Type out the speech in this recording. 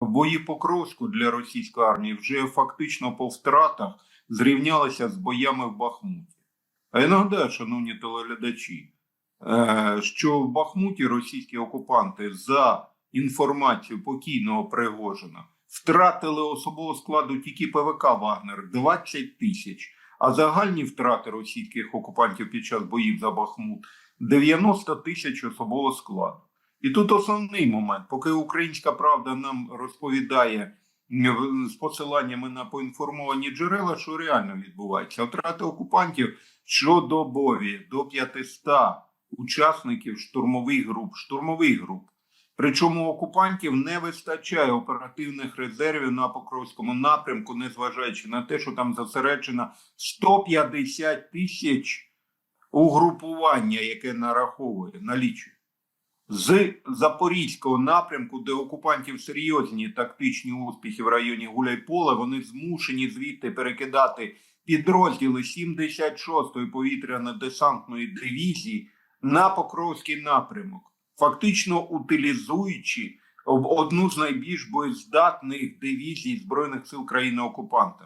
Бої Покровську для російської армії вже фактично по втратах зрівнялися з боями в Бахмуті. А я нагадаю, шановні телеглядачі, е, що в Бахмуті російські окупанти за інформацією покійного Пригожина втратили особового складу тільки ПВК Вагнер 20 тисяч, а загальні втрати російських окупантів під час боїв за Бахмут 90 тисяч особового складу. І тут основний момент, поки українська правда нам розповідає з посиланнями на поінформовані джерела, що реально відбувається. Втрати окупантів щодобові до 500 учасників штурмових груп, штурмових груп. Причому окупантів не вистачає оперативних резервів на Покровському напрямку, незважаючи на те, що там зосереджено 150 тисяч угрупування, яке нараховує, налічує. З Запорізького напрямку, де окупантів серйозні тактичні успіхи в районі Гуляйпола, вони змушені звідти перекидати підрозділи 76-ї повітряно-десантної дивізії на Покровський напрямок, фактично утилізуючи одну з найбільш боєздатних дивізій Збройних сил країни окупанта.